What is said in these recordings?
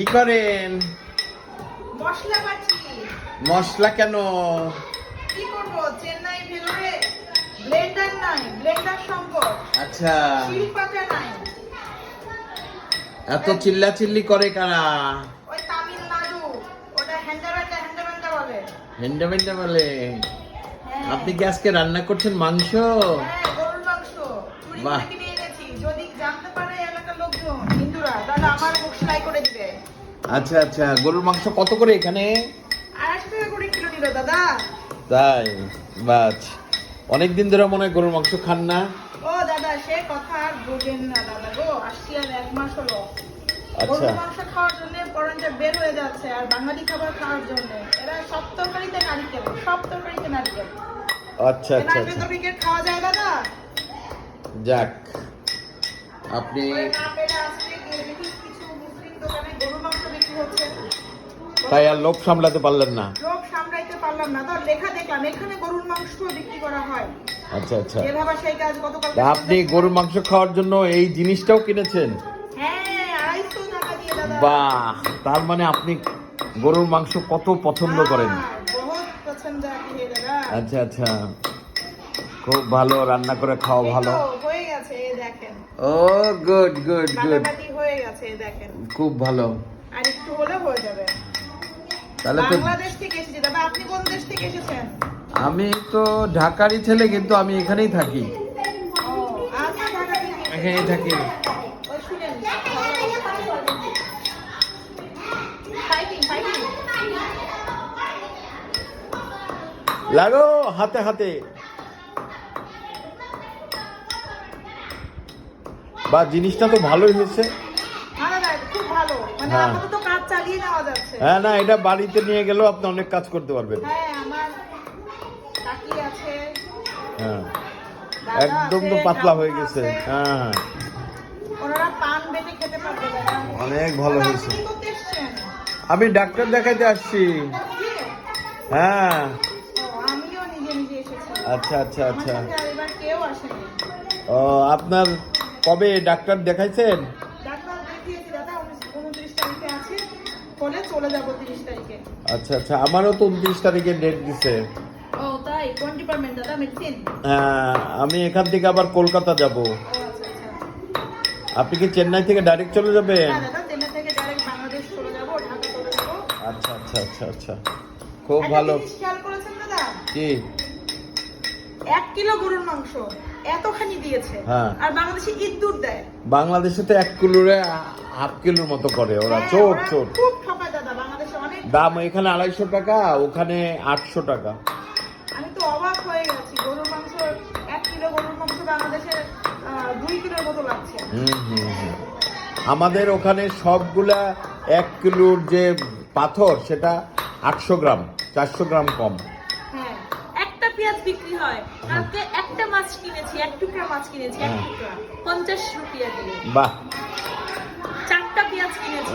কি করেন? মশলা বাটি। মশলা কেন? কি করব? চেন্নাই ভেলোরে ব্লেন্ডার নাই ব্লেন্ডার সংকট আচ্ছা। শিল পাতা নাই। এত চিল্লা চিল্লি করে কারা? ওই তামিলনাড়ু ওটা হ্যান্ডাবেন্ডা হ্যান্ডাবেন্ডা বলে। হেন্ডা বলে। হ্যাঁ। আপনি কি আজকে রান্না করছেন মাংস? হ্যাঁ গরুর মাংস। চুরি বাহ। করে কিনে এনেছি যদি আচ্ছা আচ্ছা গরুর মাংস কত করে এখানে? আড়াইশো টাকা করে কিলো নিল দাদা। তাই? বাস অনেক দিন ধরে মনে হয় গরুর মাংস খান না। ও দাদা সে কথা আর না দাদা গো। আসছি আর এক মাস হলো। আচ্ছা। গরুর মাংস খাওয়ার জন্য পরঞ্জা বের হয়ে যাচ্ছে আর বাঙালি খাবার খাওয়ার জন্য। এরা সব তরকারিতে নারিকেল সব তরকারিতে নারিকেল। আচ্ছা আচ্ছা আচ্ছা। খাওয়া যায় দাদা। যাক আপনি ওই না পেলে আজকে গরুর মাংস বিক্রি হচ্ছে। তাই আর লোভ সামলাতে পারলেন না। লোক সামলাইতে পারলাম না। তো লেখা দেখলাম এখানে গরুর মাংস বিক্রি করা হয়। আচ্ছা আচ্ছা। যে ভাবা সেই কাজ গতকাল তা আপনি গরুর মাংস খাওয়ার জন্য এই জিনিসটাও কিনেছেন? হ্যাঁ আড়াইশো টাকা দিয়ে দাদা। বাহ! তার মানে আপনি গরুর মাংস কত পছন্দ করেন? বহুত পছন্দ আতি দাদা। আচ্ছা আচ্ছা। খুব ভালো রান্না করে খাওয়া ভালো। হয়ে গেছে দেখেন। ও গুড গুড গুড হয়ে গেছে দেখেন। খুব ভালো। আর একটু হলে হয়ে যাবে। তাহলে তো বাংলাদেশ থেকে এসেছি দাদা আপনি কোন দেশ থেকে এসেছেন? আমি তো ঢাকারই ছেলে কিন্তু আমি এখানেই থাকি। থেকে এখানেই থাকি। লাগো হাতে হাতে। বা জিনিসটা তো ভালোই হয়েছে ভালো লাগে খুব ভালো মানে হ্যাঁ। কাজ চালিয়ে নেওয়া যাচ্ছে। হ্যাঁ না এটা বাড়িতে নিয়ে গেলেও আপনি অনেক কাজ করতে পারবেন। হ্যাঁ আমার কাকি আছে। হ্যাঁ। একদম তো পাতলা হয়ে গেছে। হ্যাঁ। ওনারা পান বেটে খেতে পারবে অনেক ভালো হয়েছে। আমি ডাক্তার দেখাইতে আসছি। হ্যাঁ। আচ্ছা আচ্ছা আচ্ছা। ও আপনার কবে ডাক্তার দেখাইছেন ডাক্তার দেখিয়েছি দাদা উনত্রিশ তারিখে আছে হলে চলে যাব তিরিশ তারিখে। আচ্ছা আচ্ছা আমারও তো উনত্রিশ তারিখে ডেট দিছে। ও তাই? কোন ডিপার্টমেন্ট দাদা মেডিসিন হ্যাঁ, আমি এখান থেকে আবার কলকাতা যাব। আচ্ছা আচ্ছা। আপনি কি চেন্নাই থেকে ডাইরেক্ট চলে যাবেন? দাদা চেন্নাই থেকে ডাইরেক্ট বাংলাদেশ চলে যাব ঢাকা চলে যাব। আচ্ছা আচ্ছা আচ্ছা আচ্ছা। খুব ভালো। খেয়াল করেছেন দাদা? কি? এক কিলো গরুর মাংস এতখানি দিয়েছে। হ্যাঁ। আর বাংলাদেশে ইঁদুর দেয়। বাংলাদেশে তো এক কিলোরে হাফ কিলোর মতো করে। ওরা হ্যাঁ, চোর চোর। খুব দাম এখানে আড়াইশো টাকা ওখানে আটশো টাকা। আমি তো অবাক হয়ে গেছি গরুর মাংস এক কিলো গরুর মাংস বাংলাদেশে দুই কিলোর মতো লাগছে। হুম হুম হুম। আমাদের ওখানে সবগুলা এক কিলোর যে পাথর সেটা আটশো গ্রাম চারশো গ্রাম কম। হ্যাঁ একটা পেঁয়াজ বিক্রি হয়। কালকে একটা মাছ কিনেছি এক টুকরা মাছ কিনেছি এক। টুকরা। পঞ্চাশ রুপিয়া দিয়ে বাহ। চারটা পেঁয়াজ কিনেছি।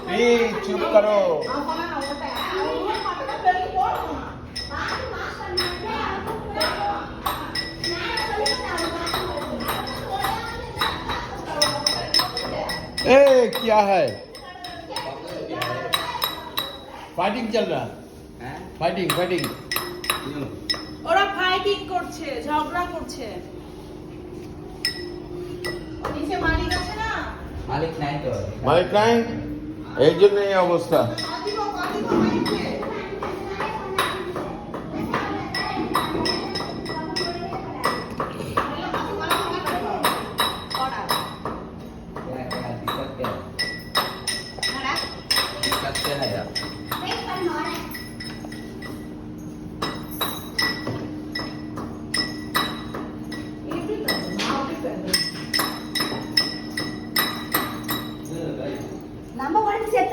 চুপ করো এই চুপ করো ए क्या है फाइटिंग चल रहा है फाइटिंग फाइटिंग ওরা ফাইটিং করছে ঝগড়া করছে নিচে মালিক আছে না মালিক নাই তো মালিক নাই এই জন্য এই অবস্থা।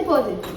podre.